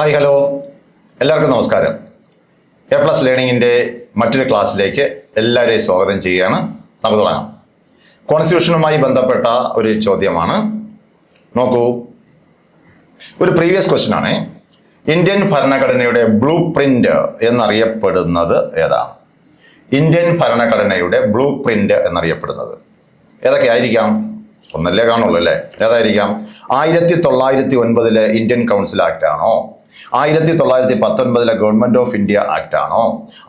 Hi hello. എല്ലാവർക്കും നമസ്കാരം. A plus ലേണിങ്ങിന്റെ മറ്റൊരു ക്ലാസ്സിലേക്ക് എല്ലാവരെയും സ്വാഗതം ചെയ്യുകയാണ്. നമുക്ക് തുടങ്ങാം. കോൺസ്റ്റിറ്റ്യൂഷനുമായി ബന്ധപ്പെട്ട ഒരു ചോദ്യമാണ്. നോക്കൂ. ഒരു പ്രീവിയസ് ക്വസ്റ്റ്യൻ ആണ്. ഇന്ത്യൻ ഭരണഘടനയുടെ ബ്ലൂ പ്രിന്റ് എന്നറിയപ്പെടുന്നത് ഏതാണ്? ഇന്ത്യൻ ഭരണഘടനയുടെ ബ്ലൂ പ്രിന്റ് എന്നറിയപ്പെടുന്നത്. ഏതൊക്കെ ആയിരിക്കാം ഒന്നല്ലേ കാണുള്ളൂ അല്ലേ? ഏതായിരിക്കാം? ആയിരത്തി തൊള്ളായിരത്തി ഒൻപതിലെ ഇന്ത്യൻ കൗൺസിൽ ആക്ട് ആണോ? ആയിരത്തി തൊള്ളായിരത്തി പത്തൊൻപതിലെ ഗവൺമെന്റ് ഓഫ് ഇന്ത്യ ആക്ട് ആണോ?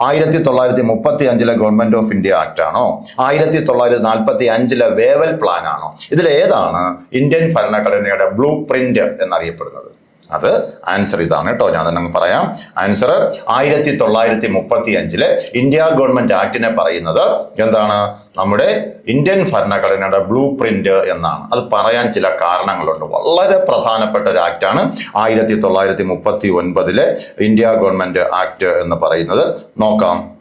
ആയിരത്തി തൊള്ളായിരത്തി മുപ്പത്തി അഞ്ചിലെ ഗവൺമെന്റ് ഓഫ് ഇന്ത്യ ആക്ട് ആണോ? ആയിരത്തി തൊള്ളായിരത്തി നാൽപ്പത്തി അഞ്ചിലെ വേവൽ പ്ലാൻ ആണോ? ഇതിൽ ഏതാണ് ഇന്ത്യൻ ഭരണഘടനയുടെ ബ്ലൂ പ്രിന്റ് എന്നറിയപ്പെടുന്നത്? അത് ആൻസർ ഇതാണ് കേട്ടോ. ഞാൻ തന്നെ പറയാം. ആൻസർ ആയിരത്തി തൊള്ളായിരത്തി മുപ്പത്തി അഞ്ചിലെ ഇന്ത്യ ഗവൺമെന്റ് ആക്ടിനെ പറയുന്നത് എന്താണ്? നമ്മുടെ ഇന്ത്യൻ ഭരണഘടനയുടെ ബ്ലൂ പ്രിന്റ് എന്നാണ്. അത് പറയാൻ ചില കാരണങ്ങളുണ്ട്. വളരെ പ്രധാനപ്പെട്ട ഒരു ആക്റ്റാണ് ആയിരത്തി തൊള്ളായിരത്തി മുപ്പത്തി ഒൻപതിലെ ഇന്ത്യ ഗവൺമെന്റ് ആക്ട് എന്ന് പറയുന്നത്. നോക്കാം.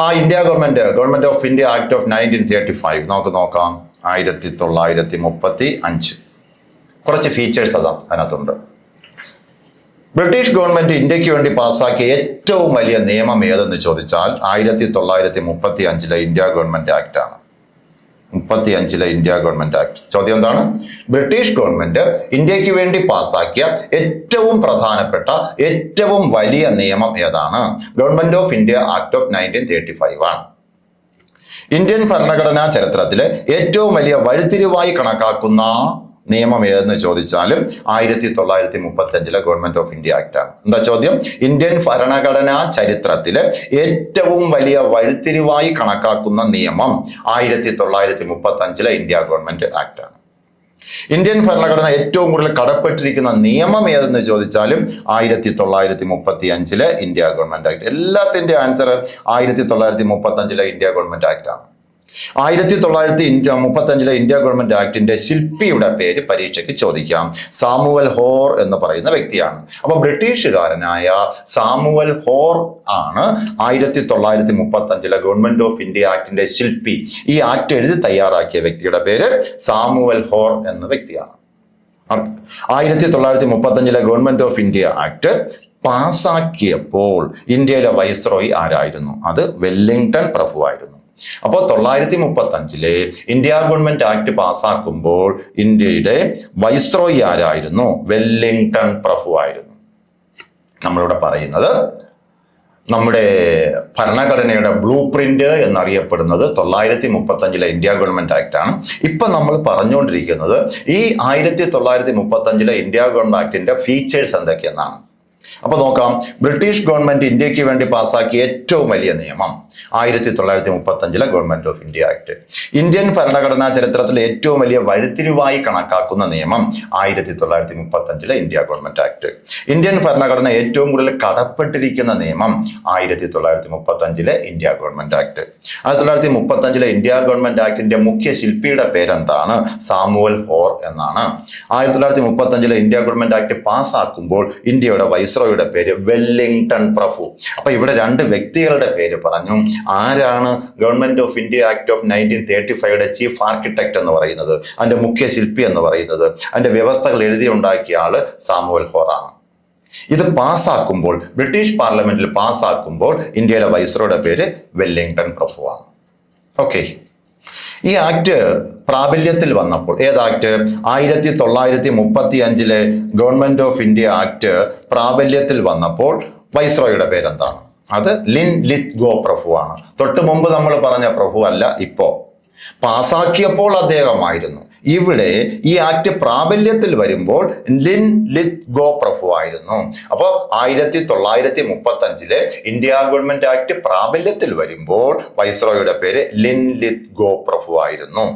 ആ India government government of India act of nineteen thirty five. നമുക്ക് നോക്കാം. ആയിരത്തി തൊള്ളായിരത്തി മുപ്പത്തി അഞ്ച് കുറച്ച് ഫീച്ചേഴ്സ് അതാ അതിനകത്തുണ്ട്. ബ്രിട്ടീഷ് ഗവൺമെന്റ് ഇന്ത്യയ്ക്ക് വേണ്ടി പാസ്സാക്കിയ ഏറ്റവും വലിയ നിയമം ഏതെന്ന് ചോദിച്ചാൽ ആയിരത്തി തൊള്ളായിരത്തി മുപ്പത്തി അഞ്ചിലെ ഇന്ത്യ ഗവൺമെന്റ് ആക്ട് ആണ്. മുപ്പത്തി അഞ്ചിലെ ഇന്ത്യ ഗവൺമെന്റ് ആക്ട് ചോദ്യം എന്താണ്? ബ്രിട്ടീഷ് ഗവൺമെന്റ് ഇന്ത്യയ്ക്ക് വേണ്ടി പാസ്സാക്കിയ ഏറ്റവും പ്രധാനപ്പെട്ട ഏറ്റവും വലിയ നിയമം ഏതാണ്? Government of India act of nineteen thirty five ആണ്. ഇന്ത്യൻ ഭരണഘടനാ ചരിത്രത്തിലെ ഏറ്റവും വലിയ വഴിത്തിരിവായി കണക്കാക്കുന്ന നിയമം ഏതെന്ന് ചോദിച്ചാലും ആയിരത്തി തൊള്ളായിരത്തി മുപ്പത്തി അഞ്ചിലെ ഗവൺമെന്റ് ഓഫ് ഇന്ത്യ ആക്ട് ആണ്. എന്താ ചോദ്യം? ഇന്ത്യൻ ഭരണഘടനാ ചരിത്രത്തിലെ ഏറ്റവും വലിയ വഴിത്തിരിവായി കണക്കാക്കുന്ന നിയമം ആയിരത്തി തൊള്ളായിരത്തി മുപ്പത്തി അഞ്ചിലെ ഇന്ത്യ ഗവൺമെന്റ് ആക്ട് ആണ്. ഇന്ത്യൻ ഭരണഘടന ഏറ്റവും കൂടുതൽ കടപ്പെട്ടിരിക്കുന്ന നിയമം ഏതെന്ന് ചോദിച്ചാലും ആയിരത്തി തൊള്ളായിരത്തി മുപ്പത്തി അഞ്ചിലെ ഇന്ത്യ ഗവൺമെന്റ് ആക്ട് എല്ലാത്തിന്റെ ആൻസർ ആയിരത്തി തൊള്ളായിരത്തി മുപ്പത്തി അഞ്ചിലെ ഇന്ത്യ ഗവൺമെന്റ് ആക്ട് ആണ്. ആയിരത്തി തൊള്ളായിരത്തി മുപ്പത്തഞ്ചിലെ ഇന്ത്യ ഗവൺമെന്റ് ആക്ടിന്റെ ശില്പിയുടെ പേര് പരീക്ഷയ്ക്ക് ചോദിക്കാം. സാമുവൽ ഹോർ എന്ന് പറയുന്ന വ്യക്തിയാണ്. അപ്പൊ ബ്രിട്ടീഷുകാരനായ സാമുവൽ ഹോർ ആണ് ആയിരത്തി തൊള്ളായിരത്തി മുപ്പത്തി അഞ്ചിലെ ഗവൺമെന്റ് ഓഫ് ഇന്ത്യ ആക്ടിന്റെ ശില്പി. ഈ ആക്ട് എഴുതി തയ്യാറാക്കിയ വ്യക്തിയുടെ പേര് സാമുവൽ ഹോർ എന്ന വ്യക്തിയാണ്. ആയിരത്തി തൊള്ളായിരത്തി മുപ്പത്തഞ്ചിലെ ഗവൺമെന്റ് ഓഫ് ഇന്ത്യ ആക്ട് പാസാക്കിയപ്പോൾ ഇന്ത്യയിലെ വൈസ്രോയി ആരായിരുന്നു? അത് വെല്ലിംഗ്ടൺ പ്രഭു ആയിരുന്നു അപ്പോൾ തൊള്ളായിരത്തി മുപ്പത്തി അഞ്ചിൽ ഇന്ത്യ ഗവൺമെന്റ് ആക്ട് പാസ്സാക്കുമ്പോൾ ഇന്ത്യയുടെ വൈസ്രോയി ആരായിരുന്നു? വെല്ലിംഗ്ടൺ പ്രഭു ആയിരുന്നു. നമ്മളിവിടെ പറയുന്നത് നമ്മുടെ ഭരണഘടനയുടെ ബ്ലൂ പ്രിന്റ് എന്നറിയപ്പെടുന്നത് തൊള്ളായിരത്തി മുപ്പത്തഞ്ചിലെ ഇന്ത്യ ഗവൺമെന്റ് ആക്ട് ആണ്. ഇപ്പൊ നമ്മൾ പറഞ്ഞുകൊണ്ടിരിക്കുന്നത് ഈ ആയിരത്തി തൊള്ളായിരത്തി മുപ്പത്തഞ്ചിലെ ഇന്ത്യ ഗവൺമെന്റ് ആക്ടിന്റെ ഫീച്ചേഴ്സ് എന്തൊക്കെയെന്നാണ്. അപ്പൊ നോക്കാം. ബ്രിട്ടീഷ് ഗവൺമെന്റ് ഇന്ത്യയ്ക്ക് വേണ്ടി പാസാക്കിയ ഏറ്റവും വലിയ നിയമം ആയിരത്തി തൊള്ളായിരത്തി മുപ്പത്തി അഞ്ചിലെ government of India act Indian ഭരണഘടനാ ചരിത്രത്തിലെ ഏറ്റവും വലിയ വഴിത്തിരിവായി കണക്കാക്കുന്ന നിയമം ആയിരത്തി തൊള്ളായിരത്തി മുപ്പത്തി അഞ്ചിലെ ഇന്ത്യ ഗവൺമെന്റ് ആക്ട് ഇന്ത്യൻ ഭരണഘടന ഏറ്റവും കൂടുതൽ കടപ്പെട്ടിരിക്കുന്ന നിയമം ആയിരത്തി തൊള്ളായിരത്തി മുപ്പത്തി അഞ്ചിലെ ഇന്ത്യ ഗവൺമെന്റ് ആക്ട് ആയിരത്തി തൊള്ളായിരത്തി മുപ്പത്തി അഞ്ചിലെ ഇന്ത്യ ഗവൺമെന്റ് ആക്ടിന്റെ മുഖ്യ ശില്പിയുടെ പേരെന്താണ്? സാമുവൽ ഹോർ എന്നാണ്. ആയിരത്തി തൊള്ളായിരത്തി മുപ്പത്തി അഞ്ചിലെ ഇന്ത്യ ഗവൺമെന്റ് ആക്ട് പാസ്സാക്കുമ്പോൾ ഇന്ത്യയുടെ വൈസ്രോയുടെ പേര് വെല്ലിംഗ്ടൺ പ്രഭു. അപ്പൊ ഇവിടെ രണ്ട് വ്യക്തികളുടെ പേര് പറഞ്ഞു. ആരാണ് government of India act of nineteen thirty ഫൈവയുടെ chief architect എന്ന് പറയുന്നത്? അതിന്റെ മുഖ്യ ശില്പി എന്ന് പറയുന്നത്. അതിന്റെ വ്യവസ്ഥകൾ എഴുതി ഉണ്ടാക്കിയ ആൾ സാമുവൽ ഹോറാണ്. ഇത് പാസ്സാക്കുമ്പോൾ ബ്രിട്ടീഷ് പാർലമെന്റിൽ പാസ്സാക്കുമ്പോൾ ഇന്ത്യയുടെ വൈസ്രോയുടെ പേര് വെല്ലിംഗ്ടൺ പ്രഭുവാണ്. ഓക്കെ. ഈ ആക്ട് പ്രാബല്യത്തിൽ വന്നപ്പോൾ ഏത് ആക്ട്? ആയിരത്തി തൊള്ളായിരത്തി മുപ്പത്തി അഞ്ചിലെ ഗവൺമെന്റ് ഓഫ് ഇന്ത്യ ആക്ട് പ്രാബല്യത്തിൽ വന്നപ്പോൾ വൈസ്രോയുടെ പേരെന്താണ്? അത് ലിൻ ലിത് ഗോ ആണ് തൊട്ട് മുമ്പ് നമ്മൾ പറഞ്ഞ പ്രഭു അല്ല ഇപ്പോ. പാസാക്കിയപ്പോൾ അദ്ദേഹമായിരുന്നു. ഇവിടെ ഈ ആക്ട് പ്രാബല്യത്തിൽ വരുമ്പോൾ ലിൻ ലിത് ഗോ പ്രഭു ആയിരുന്നു. അപ്പോൾ ആയിരത്തി തൊള്ളായിരത്തി മുപ്പത്തി അഞ്ചിലെ ഇന്ത്യ ഗവൺമെന്റ് ആക്ട് പ്രാബല്യത്തിൽ വരുമ്പോൾ വൈസ്രോയുടെ പേര് ലിൻ ലിത് ഗോ പ്രഭു ആയിരുന്നു.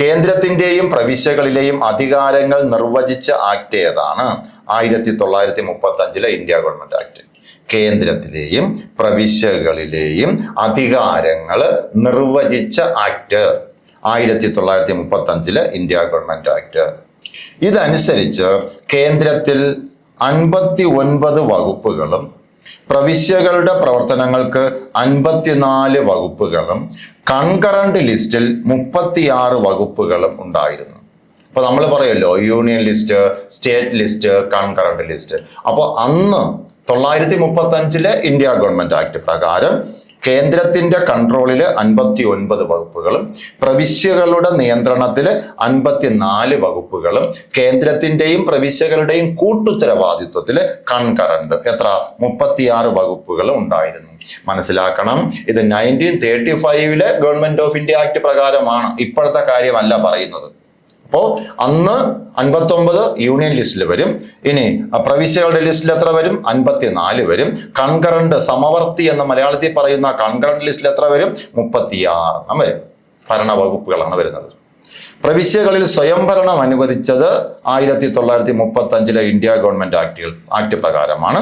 കേന്ദ്രത്തിന്റെയും പ്രവിശ്യകളിലെയും അധികാരങ്ങൾ നിർവചിച്ച ആക്ട് ഏതാണ്? ആയിരത്തി തൊള്ളായിരത്തി മുപ്പത്തി അഞ്ചിലെ ഇന്ത്യ ഗവൺമെന്റ് ആക്ട് കേന്ദ്രത്തിലെയും പ്രവിശ്യകളിലെയും അധികാരങ്ങൾ നിർവചിച്ച ആക്ട് ആയിരത്തി തൊള്ളായിരത്തി മുപ്പത്തി അഞ്ചിൽ ഇന്ത്യ ഗവൺമെന്റ് ആക്ട്. ഇതനുസരിച്ച് കേന്ദ്രത്തിൽ അൻപത്തി ഒൻപത് വകുപ്പുകളും പ്രവിശ്യകളുടെ പ്രവർത്തനങ്ങൾക്ക് അൻപത്തിനാല് വകുപ്പുകളും കൺകറന്റ് ലിസ്റ്റിൽ മുപ്പത്തിയാറ് വകുപ്പുകളും ഉണ്ടായിരുന്നു. അപ്പൊ നമ്മൾ പറയുമല്ലോ union list state list concurrent list. അപ്പോൾ അന്ന് തൊള്ളായിരത്തി മുപ്പത്തി അഞ്ചിലെ ഇന്ത്യ ഗവൺമെന്റ് ആക്ട് പ്രകാരം കേന്ദ്രത്തിന്റെ കൺട്രോളിൽ അൻപത്തി ഒൻപത് വകുപ്പുകളും പ്രവിശ്യകളുടെ നിയന്ത്രണത്തിൽ അൻപത്തിനാല് വകുപ്പുകളും കേന്ദ്രത്തിന്റെയും പ്രവിശ്യകളുടെയും കൂട്ടുത്തരവാദിത്വത്തിൽ കൺകറന്റ് എത്ര? മുപ്പത്തിയാറ് വകുപ്പുകളും ഉണ്ടായിരുന്നു. മനസ്സിലാക്കണം ഇത് നയന്റീൻ തേർട്ടി ഫൈവിലെ ഗവൺമെന്റ് ഓഫ് ഇന്ത്യ ആക്ട് പ്രകാരമാണ്. ഇപ്പോഴത്തെ കാര്യമല്ല പറയുന്നത്. അപ്പോൾ അന്ന് അൻപത്തൊമ്പത് യൂണിയൻ ലിസ്റ്റിൽ വരും. ഇനി പ്രവിശ്യകളുടെ ലിസ്റ്റിൽ എത്ര വരും? അൻപത്തിനാല് വരും. കൺകറണ്ട് സമവർത്തി എന്ന മലയാളത്തിൽ പറയുന്ന കൺകറണ്ട് ലിസ്റ്റിൽ എത്ര വരും? മുപ്പത്തിയാറെണ്ണം വരും. ഭരണവകുപ്പുകളാണ് വരുന്നത്. പ്രവിശ്യകളിൽ സ്വയംഭരണം അനുവദിച്ചത് ആയിരത്തി തൊള്ളായിരത്തി മുപ്പത്തി അഞ്ചിലെ ഇന്ത്യ ഗവൺമെന്റ് ആക്ടുകൾ ആക്ട് പ്രകാരമാണ്.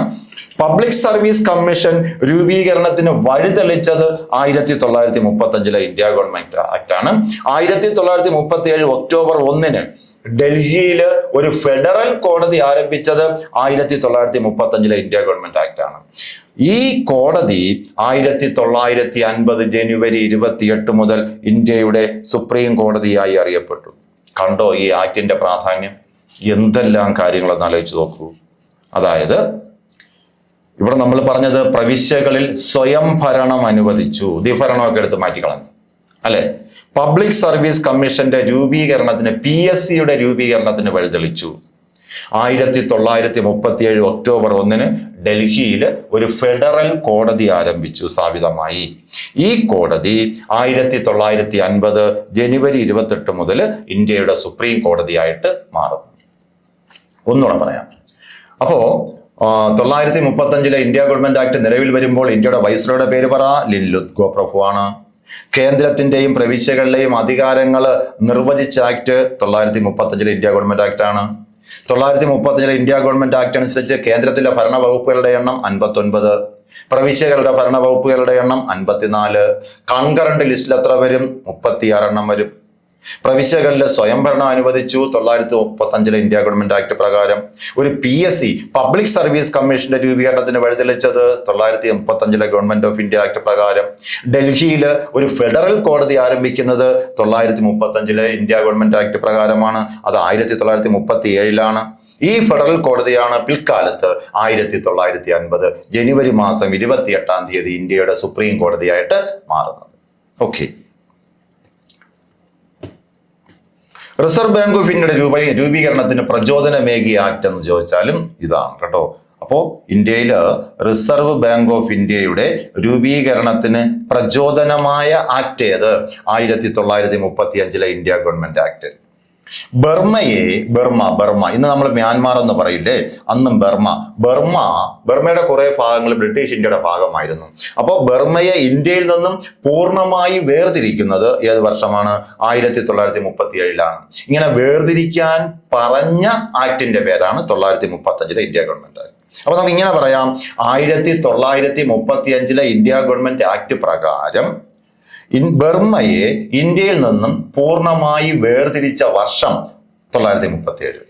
പബ്ലിക് സർവീസ് കമ്മീഷൻ രൂപീകരണത്തിന് വഴിതെളിച്ചത് ആയിരത്തി തൊള്ളായിരത്തി മുപ്പത്തി അഞ്ചിലെ ഇന്ത്യ ഗവൺമെന്റ് ആക്ടാണ്. ആയിരത്തി തൊള്ളായിരത്തി മുപ്പത്തി ഏഴ് ഒക്ടോബർ ഒന്നിന് ഡൽഹിയിൽ ഒരു ഫെഡറൽ കോടതി ആരംഭിച്ചത് ആയിരത്തി തൊള്ളായിരത്തി മുപ്പത്തി അഞ്ചിലെ ഇന്ത്യ ഗവൺമെന്റ് ആക്ട് ആണ് ഈ കോടതി ആയിരത്തി തൊള്ളായിരത്തി അൻപത് ജനുവരി ഇരുപത്തിയെട്ട് മുതൽ ഇന്ത്യയുടെ സുപ്രീം കോടതിയായി അറിയപ്പെട്ടു. കണ്ടോ ഈ ആക്ടിന്റെ പ്രാധാന്യം? എന്തെല്ലാം കാര്യങ്ങളെന്ന് ആലോചിച്ച് നോക്കൂ. അതായത് ഇവിടെ നമ്മൾ പറഞ്ഞത് പ്രവിശ്യകളിൽ സ്വയം ഭരണം അനുവദിച്ചു. ദ്വിഭരണമൊക്കെ എടുത്ത് മാറ്റിക്കളഞ്ഞു. അല്ലെ? പബ്ലിക് സർവീസ് കമ്മീഷന്റെ രൂപീകരണത്തിന് പി എസ് സിയുടെ രൂപീകരണത്തിന് വഴിതെളിച്ചു. ആയിരത്തി തൊള്ളായിരത്തി മുപ്പത്തി ഏഴ് ഒക്ടോബർ ഒന്നിന് ഡൽഹിയിൽ ഒരു ഫെഡറൽ കോടതി ആരംഭിച്ചു സ്ഥാപിതമായി ഈ കോടതി ആയിരത്തി തൊള്ളായിരത്തി അൻപത് ജനുവരി ഇരുപത്തെട്ട് മുതൽ ഇന്ത്യയുടെ സുപ്രീം കോടതിയായിട്ട് മാറും. ഒന്നുകൂടെ പറയാം. അപ്പോ ആ, തൊള്ളായിരത്തി മുപ്പത്തി അഞ്ചിലെ ഇന്ത്യ ഗവൺമെന്റ് ആക്ട് നിലവിൽ വരുമ്പോൾ ഇന്ത്യയുടെ വൈസ്രോയുടെ പേര് പറ? ലില്ലുത് ഗോപ്രഭു ആണ്. കേന്ദ്രത്തിന്റെയും പ്രവിശ്യകളിലെയും അധികാരങ്ങൾ നിർവചിച്ച ആക്ട് തൊള്ളായിരത്തി മുപ്പത്തി അഞ്ചിലെ ഇന്ത്യ ഗവൺമെന്റ് ആക്ട് ആണ്. തൊള്ളായിരത്തി മുപ്പത്തിയേഴ് ഇന്ത്യ ഗവൺമെന്റ് ആക്ട് അനുസരിച്ച് കേന്ദ്രത്തിലെ ഭരണ വകുപ്പുകളുടെ എണ്ണം അൻപത്തൊൻപത് പ്രവിശ്യകളുടെ ഭരണ വകുപ്പുകളുടെ എണ്ണം അൻപത്തിനാല് കൺകറന്റ് ലിസ്റ്റിൽ എത്ര വരും? മുപ്പത്തിയാറെണ്ണം വരും. പ്രവിശ്യകളിൽ സ്വയംഭരണം അനുവദിച്ചു. തൊള്ളായിരത്തി മുപ്പത്തി അഞ്ചിലെ ഇന്ത്യ ഗവൺമെന്റ് ആക്ട് പ്രകാരം ഒരു P S C public service കമ്മീഷന്റെ രൂപീകരണത്തിന് വഴിതെളിച്ചത്. തൊള്ളായിരത്തി മുപ്പത്തി അഞ്ചിലെ ഗവൺമെന്റ് ഓഫ് ഇന്ത്യ ആക്ട് പ്രകാരം ഡൽഹിയിൽ ഒരു ഫെഡറൽ കോടതി ആരംഭിക്കുന്നത് തൊള്ളായിരത്തി മുപ്പത്തി അഞ്ചിലെ ഇന്ത്യ ഗവൺമെന്റ് ആക്ട് പ്രകാരമാണ്. അത് ആയിരത്തി തൊള്ളായിരത്തി മുപ്പത്തി ഏഴിലാണ് ഈ ഫെഡറൽ കോടതിയാണ് പിൽക്കാലത്ത് ആയിരത്തി തൊള്ളായിരത്തി അൻപത് ജനുവരി മാസം ഇരുപത്തിയെട്ടാം തീയതി ഇന്ത്യയുടെ സുപ്രീം കോടതിയായിട്ട് മാറുന്നത്. ഓക്കെ റിസർവ് ബാങ്ക് ഓഫ് ഇന്ത്യയുടെ രൂപ രൂപീകരണത്തിന് പ്രചോദനമേകിയ ആക്ട് എന്ന് ചോദിച്ചാലും ഇതാണ് കേട്ടോ. അപ്പോൾ ഇന്ത്യയിൽ റിസർവ് ബാങ്ക് ഓഫ് ഇന്ത്യയുടെ രൂപീകരണത്തിന് പ്രചോദനമായ ആക്ട് ഏത്? ആയിരത്തി തൊള്ളായിരത്തി മുപ്പത്തി അഞ്ചിലെ ഇന്ത്യ ഗവൺമെന്റ് ആക്ട്. ബർമയെ ബർമ്മ ബർമ്മ ഇന്ന് നമ്മൾ മ്യാൻമാർ എന്ന് പറയില്ലേ? അന്നും ബർമ്മ ബർമ്മ ബർമ്മയുടെ കുറെ ഭാഗങ്ങൾ ബ്രിട്ടീഷ് ഇന്ത്യയുടെ ഭാഗമായിരുന്നു. അപ്പോൾ ബർമ്മയെ ഇന്ത്യയിൽ നിന്നും പൂർണമായി വേർതിരിക്കുന്നത് ഏത് വർഷമാണ്? ആയിരത്തി തൊള്ളായിരത്തി മുപ്പത്തി ഏഴിലാണ് ഇങ്ങനെ വേർതിരിക്കാൻ പറഞ്ഞ ആക്ടിന്റെ പേരാണ് തൊള്ളായിരത്തി മുപ്പത്തി അഞ്ചിലെ ഇന്ത്യ ഗവൺമെന്റ്. അപ്പൊ നമുക്ക് ഇങ്ങനെ പറയാം. ആയിരത്തി തൊള്ളായിരത്തി മുപ്പത്തി അഞ്ചിലെ ഇന്ത്യ ഗവൺമെന്റ് ആക്ട് പ്രകാരം ബർമ്മയെ ഇന്ത്യയിൽ നിന്നും പൂർണമായി വേർതിരിച്ച വർഷം തൊള്ളായിരത്തി മുപ്പത്തി ഏഴ്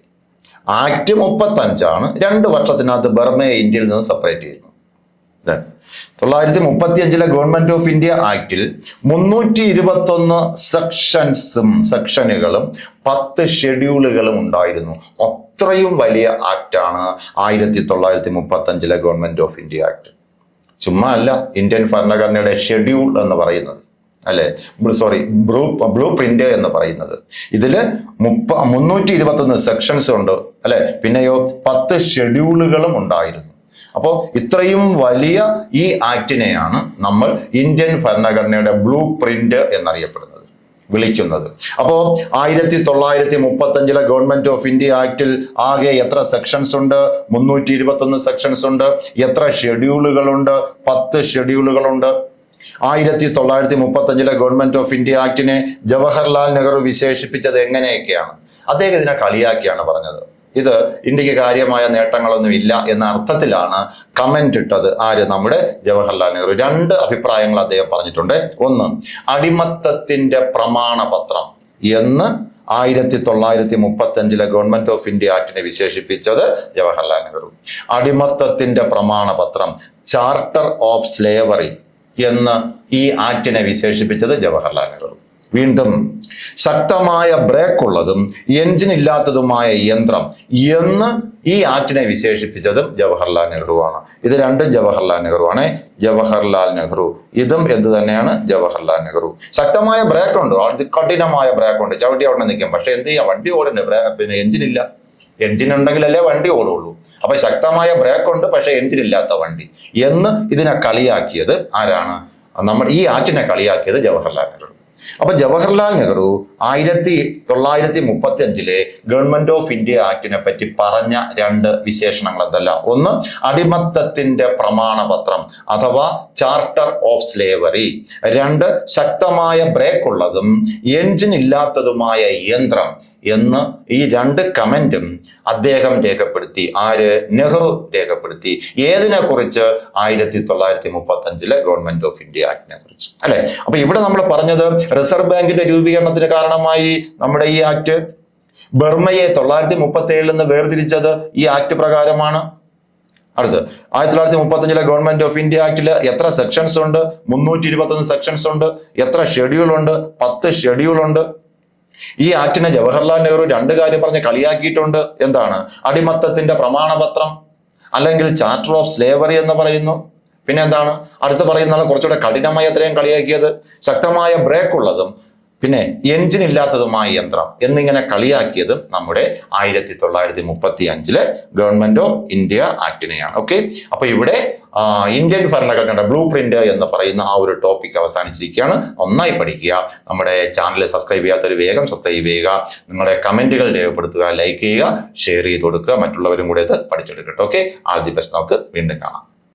ആക്ട് മുപ്പത്തഞ്ചാണ് രണ്ട് വർഷത്തിനകത്ത് ബർമ്മയെ ഇന്ത്യയിൽ നിന്ന് സെപ്പറേറ്റ് ചെയ്യുന്നു. തൊള്ളായിരത്തി മുപ്പത്തി അഞ്ചിലെ ഗവൺമെന്റ് ഓഫ് ഇന്ത്യ ആക്ടിൽ മുന്നൂറ്റി ഇരുപത്തൊന്ന് സെക്ഷൻസും സെക്ഷനുകളും പത്ത് ഷെഡ്യൂളുകളും ഉണ്ടായിരുന്നു. അത്രയും വലിയ ആക്റ്റാണ് ആയിരത്തി തൊള്ളായിരത്തി മുപ്പത്തി അഞ്ചിലെ ഗവൺമെന്റ് ഓഫ് ഇന്ത്യ ആക്ട്. ചുമ്മാ അല്ല ഇന്ത്യൻ ഭരണഘടനയുടെ ഷെഡ്യൂൾ എന്ന് പറയുന്നത്. അല്ലെ? സോറി ബ്ലൂ ബ്ലൂ പ്രിന്റ് എന്ന് പറയുന്നത്. ഇതിൽ മുപ്പ മുന്നൂറ്റി ഇരുപത്തൊന്ന് സെക്ഷൻസ് ഉണ്ട് അല്ലെ? പിന്നെയോ പത്ത് ഷെഡ്യൂളുകളും ഉണ്ടായിരുന്നു. അപ്പോൾ ഇത്രയും വലിയ ഈ ആക്ടിനെയാണ് നമ്മൾ ഇന്ത്യൻ ഭരണഘടനയുടെ ബ്ലൂ പ്രിന്റ് എന്നറിയപ്പെടുന്നത് വിളിക്കുന്നത്. അപ്പോൾ ആയിരത്തി തൊള്ളായിരത്തി മുപ്പത്തഞ്ചിലെ ഗവൺമെന്റ് ഓഫ് ഇന്ത്യ ആക്ടിൽ ആകെ എത്ര സെക്ഷൻസ് ഉണ്ട്? മുന്നൂറ്റി ഇരുപത്തൊന്ന് സെക്ഷൻസ് ഉണ്ട്. എത്ര ഷെഡ്യൂളുകളുണ്ട് പത്ത് ഷെഡ്യൂളുകളുണ്ട് ആയിരത്തി തൊള്ളായിരത്തി മുപ്പത്തഞ്ചിലെ ഗവൺമെന്റ് ഓഫ് ഇന്ത്യ ആക്ടിനെ ജവഹർലാൽ നെഹ്റു വിശേഷിപ്പിച്ചത് എങ്ങനെയൊക്കെയാണ്? അദ്ദേഹം ഇതിനെ കളിയാക്കിയാണ് പറഞ്ഞത്. ഇത് ഇന്ത്യയ്ക്ക് കാര്യമായ നേട്ടങ്ങളൊന്നും ഇല്ല എന്ന അർത്ഥത്തിലാണ് കമന്റ് ഇട്ടത് ആര്? നമ്മുടെ ജവഹർലാൽ നെഹ്റു. രണ്ട് അഭിപ്രായങ്ങൾ അദ്ദേഹം പറഞ്ഞിട്ടുണ്ട്. ഒന്ന് അടിമത്തത്തിന്റെ പ്രമാണപത്രം എന്ന് ആയിരത്തി തൊള്ളായിരത്തി മുപ്പത്തി അഞ്ചിലെ ഗവൺമെന്റ് ഓഫ് ഇന്ത്യ ആക്ടിനെ വിശേഷിപ്പിച്ചത് ജവഹർലാൽ നെഹ്റു. അടിമത്തത്തിന്റെ പ്രമാണപത്രം ചാർട്ടർ ഓഫ് സ്ലേവറി എന്ന് ഈ ആക്ടിനെ വിശേഷിപ്പിച്ചത് ജവഹർലാൽ നെഹ്റു. വീണ്ടും ശക്തമായ ബ്രേക്ക് ഉള്ളതും എഞ്ചിൻ ഇല്ലാത്തതുമായ യന്ത്രം എന്ന് ഈ ആക്ടിനെ വിശേഷിപ്പിച്ചതും ജവഹർലാൽ നെഹ്റുവാണ് ഇത് രണ്ടും ജവഹർലാൽ നെഹ്റുവാണ് ജവഹർലാൽ നെഹ്റു. ഇതും എന്ത് തന്നെയാണ്? ജവഹർലാൽ നെഹ്റു. ശക്തമായ ബ്രേക്ക് ഉണ്ട്. കഠിനമായ ബ്രേക്ക് ഉണ്ട്. ചവിട്ടി അവിടെ നിൽക്കും. പക്ഷെ എന്ത് ചെയ്യാം? വണ്ടി ഓടുന്നുണ്ട് പിന്നെ എഞ്ചിൻ ഇല്ല. എഞ്ചിൻ ഉണ്ടെങ്കിലല്ലേ വണ്ടി ഓടുള്ളൂ. അപ്പൊ ശക്തമായ ബ്രേക്ക് ഉണ്ട് പക്ഷെ എൻജിൻ ഇല്ലാത്ത വണ്ടി. എന്ന് ഇതിനെ കളിയാക്കിയത് ആരാണ്? നമ്മൾ ഈ ആറ്റിനെ കളിയാക്കിയത് ജവഹർലാൽ നെഹ്റു. അപ്പൊ ജവഹർലാൽ നെഹ്റു ആയിരത്തി തൊള്ളായിരത്തി മുപ്പത്തി അഞ്ചിലെ ഗവൺമെന്റ് ഓഫ് ഇന്ത്യ ആക്ടിനെ പറ്റി പറഞ്ഞ രണ്ട് വിശേഷണങ്ങൾ എന്തല്ല? ഒന്ന് അടിമത്തത്തിന്റെ പ്രമാണപത്രം അഥവാ ചാർട്ടർ ഓഫ് സ്ലേവറി രണ്ട് ശക്തമായ ബ്രേക്ക് ഉള്ളതും എൻജിൻ ഇല്ലാത്തതുമായ യന്ത്രം. എന്ന് ഈ രണ്ട് കമന്റും അദ്ദേഹം രേഖപ്പെടുത്തി. ആര്? നെഹ്റു രേഖപ്പെടുത്തി. ഏതിനെ കുറിച്ച് ആയിരത്തി തൊള്ളായിരത്തി മുപ്പത്തി അഞ്ചിലെ ഗവൺമെന്റ് ഓഫ് ഇന്ത്യ ആക്ടിനെ കുറിച്ച് അല്ലെ? അപ്പൊ ഇവിടെ നമ്മൾ പറഞ്ഞത് റിസർവ് ബാങ്കിന്റെ രൂപീകരണത്തിന് കാരണമായി നമ്മുടെ ഈ ആക്ട്. ബർമയെ തൊള്ളായിരത്തി മുപ്പത്തി ഏഴിൽ നിന്ന് വേർതിരിച്ചത് ഈ ആക്ട് പ്രകാരമാണ്. അടുത്ത്. ആയിരത്തി തൊള്ളായിരത്തി മുപ്പത്തഞ്ചിലെ ഗവൺമെന്റ് ഓഫ് ഇന്ത്യ ആക്ടിൽ എത്ര സെക്ഷൻസ് ഉണ്ട്? മുന്നൂറ്റി ഇരുപത്തൊന്ന് സെക്ഷൻസ് ഉണ്ട്. എത്ര ഷെഡ്യൂൾ ഉണ്ട്? പത്ത് ഷെഡ്യൂൾ ഉണ്ട്. ഈ ആക്ടിനെ ജവഹർലാൽ നെഹ്റു രണ്ട് കാര്യം പറഞ്ഞ് കളിയാക്കിയിട്ടുണ്ട്. എന്താണ്? അടിമത്തത്തിന്റെ പ്രമാണപത്രം അല്ലെങ്കിൽ ചാർട്ടർ ഓഫ് സ്ലേവറി എന്ന് പറയുന്നു. പിന്നെ എന്താണ്? അടുത്ത് പറയുന്ന കുറച്ചുകൂടെ കഠിനമായി അത്രയും കളിയാക്കിയത്? ശക്തമായ ബ്രേക്ക് ഉള്ളതും പിന്നെ എഞ്ചിൻ ഇല്ലാത്തതുമായ യന്ത്രം എന്നിങ്ങനെ കളിയാക്കിയതും നമ്മുടെ ആയിരത്തി തൊള്ളായിരത്തി മുപ്പത്തി അഞ്ചിലെ ഗവൺമെന്റ് ഓഫ് ഇന്ത്യ ആക്ടിനെയാണ് ഓക്കെ അപ്പൊ ഇവിടെ ഇന്ത്യൻ ഭരണഘടനയുടെ ബ്ലൂ പ്രിന്റ് എന്ന് പറയുന്ന ആ ഒരു ടോപ്പിക് അവസാനിച്ചിരിക്കുകയാണ്. നന്നായി പഠിക്കുക. നമ്മുടെ ചാനൽ സബ്സ്ക്രൈബ് ചെയ്യാത്തൊരു വേഗം സബ്സ്ക്രൈബ് ചെയ്യുക. നിങ്ങളുടെ കമന്റുകൾ രേഖപ്പെടുത്തുക ലൈക്ക് ചെയ്യുക ഷെയർ ചെയ്ത് കൊടുക്കുക. മറ്റുള്ളവരും കൂടെ ഇത് പഠിച്ചെടുക്കട്ടെ. ഓക്കെ ആദ്യ ബെസ്റ്റ് നമുക്ക് വീണ്ടും കാണാം.